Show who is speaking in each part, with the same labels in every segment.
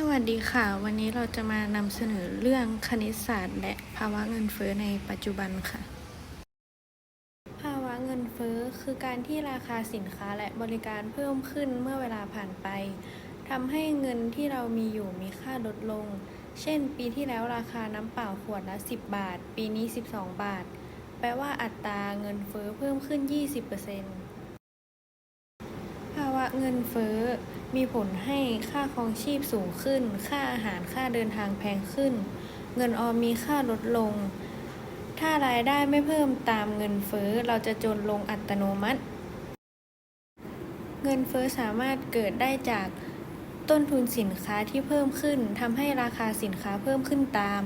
Speaker 1: สวัสดีค่ะ วันนี้เราจะมานำเสนอเรื่องคณิตศาสตร์ และภาวะเงินเฟ้อในปัจจุบันค่ะ ภาวะเงินเฟ้อคือการที่ราคาสินค้าและบริการเพิ่มขึ้นเมื่อเวลาผ่านไปทำให้เงินที่เรามีอยู่มีค่าลดลง เช่น ปีที่แล้วราคาน้ำเปล่าขวดละ 10 บาท ปีนี้ 12 บาท แปลว่าอัตราเงินเฟ้อเพิ่มขึ้น 20%ภาวะ เงินเฟ้อ มีผลให้ค่าครองชีพสูงขึ้น ค่าอาหารค่าเดินทางแพงขึ้น เงินออมมีค่าลดลง ถ้ารายได้ไม่เพิ่มตามเงินเฟ้อเราจะจนลงอัตโนมัติ เงินเฟ้อสามารถเกิดได้จากต้นทุนสินค้าที่เพิ่มขึ้นทำให้ราคาสินค้าเพิ่มขึ้นตาม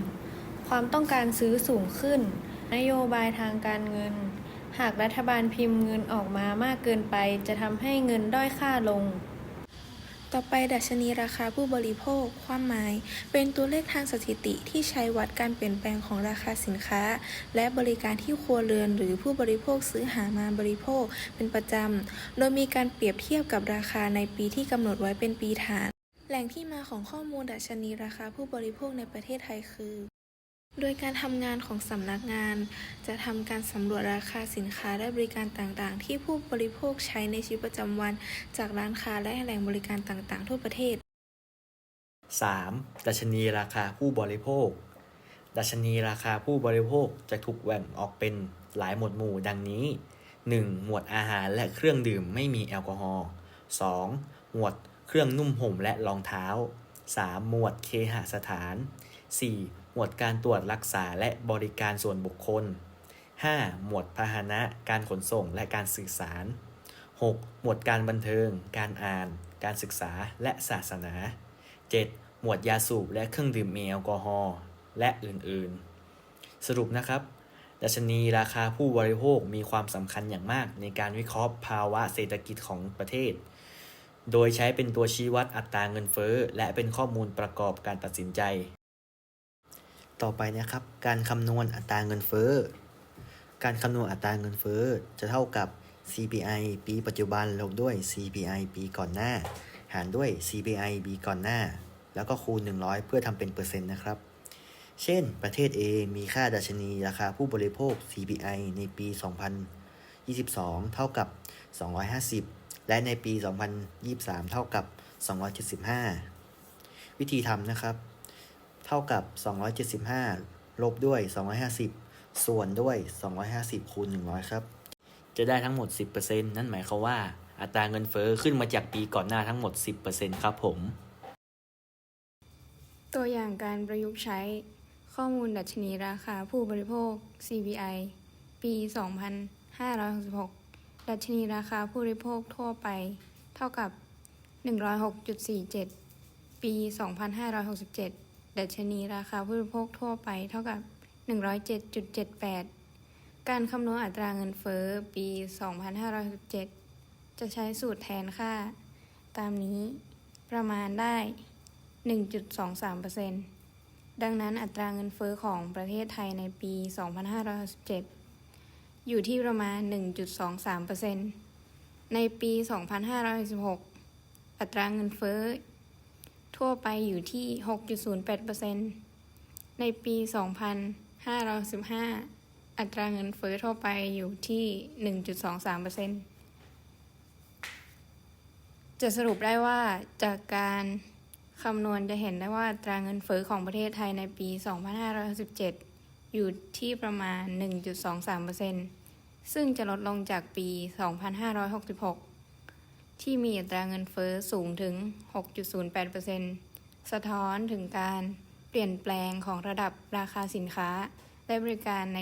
Speaker 1: ความต้องการซื้อสูงขึ้น นโยบายทางการเงิน หากรัฐบาลพิมพ์เงินออกมามากเกินไป จะทำให้เงินด้อยค่าลง
Speaker 2: ต่อไปดัชนีราคาผู้บริโภค ความหมาย เป็นตัวเลขทางสถิติที่ใช้วัดการเปลี่ยนแปลงของราคาสินค้า และบริการที่ครัวเรือนหรือผู้บริโภคซื้อหามาบริโภคเป็นประจำ โดยมีการเปรียบเทียบกับราคาในปีที่กำหนดไว้เป็นปีฐาน แหล่งที่มาของข้อมูลดัชนีราคาผู้บริโภคในประเทศไทยคือ โดยการทำงานของสำนักงาน จะทำการสำรวจราคาสินค้าและบริการต่างๆ ที่ผู้บริโภคใช้ในชีวิตประจำวัน จากร้านค้าและแหล่งบริการต่างๆ ทั่วประเทศ
Speaker 3: 3. ดัชนีราคาผู้บริโภค ดัชนีราคาผู้บริโภคจะถูกแบ่งออกเป็นหลายหมวดหมู่ดังนี้ 1. หมวดอาหารและเครื่องดื่มไม่มีแอลกอฮอล์ 2. หมวดเครื่องนุ่มห่มและรองเท้า 3. หมวดเคหสถาน 4. หมวดการตรวจรักษาและบริการส่วนบุคคล 5. หมวดพาหนะ การขนส่งและการสื่อสาร 6. หมวดการบันเทิง การอ่าน การศึกษาและศาสนา 7. หมวดยาสูบและเครื่องดื่มมีแอลกอฮอล์และอื่นๆ สรุปนะครับดัชนีราคาผู้บริโภคมีความสำคัญอย่างมากในการวิเคราะห์ภาวะเศรษฐกิจของประเทศ โดยใช้เป็นตัวชี้วัดอัตราเงินเฟ้อ และเป็นข้อมูลประกอบการตัดสินใจ ต่อไปนะครับ การคำนวณอัตราเงินเฟ้อ การคำนวณอัตราเงินเฟ้อจะเท่ากับ CPI ปีปัจจุบันลบด้วย CPI ปีก่อนหน้า หารด้วย CPI ปีก่อนหน้า แล้วก็คูณ 100 เพื่อทำเป็นเปอร์เซ็นต์นะครับ เช่น ประเทศ A มีค่าดัชนีราคาผู้บริโภค CPI ในปี 2022 เท่ากับ 250 และในปี 2023 เท่ากับ 275 วิธีทำนะครับ เท่ากับ 275 ลบด้วย 250 ส่วนด้วย 250 คูณ 100 ครับ จะได้ทั้งหมด 10%นั่นหมายความว่า อัตราเงินเฟ้อขึ้นมาจากปีก่อนหน้าทั้งหมด 10%ครับผม
Speaker 1: ตัวอย่างการประยุกต์ใช้ข้อมูลดัชนีราคาผู้บริโภค CPI ปี 2566 ดัชนีราคาผู้บริโภคทั่วไป เท่ากับ 106.47 ปี 2567 ดัชนีราคาผู้บริโภคทั่วไปเท่ากับ 107.78 การคำนวณอัตราเงินเฟ้อปี 2567 จะใช้สูตรแทนค่า ตามนี้ประมาณได้ 1.23%ดังนั้นอัตราเงินเฟ้อของประเทศไทยในปี 2567 อยู่ที่ประมาณ 1.23%ในปี 2566อัตราเงินเฟ้อ ทั่วไปอยู่ที่ 6.08%ในปี 2515 อัตราเงินเฟ้อทั่วไปอยู่ที่ 1.23%จะสรุปได้ว่าจากการคำนวณจะเห็นได้ว่าอัตราเงินเฟ้อของประเทศไทยในปี 2567อยู่ที่ประมาณ 1.23%ซึ่งจะลดลงจากปี 2566 ที่มีอัตราเงินเฟ้อสูงถึง 6.08%สะท้อนถึงการเปลี่ยนแปลงของระดับราคาสินค้า และบริการใน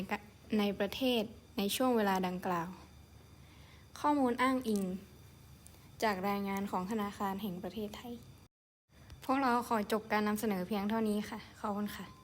Speaker 1: ในประเทศในช่วงเวลาดังกล่าว ข้อมูลอ้างอิง จากรายงานของธนาคารแห่งประเทศไทย พวกเราขอจบการนำเสนอเพียงเท่านี้ค่ะ ขอบคุณค่ะ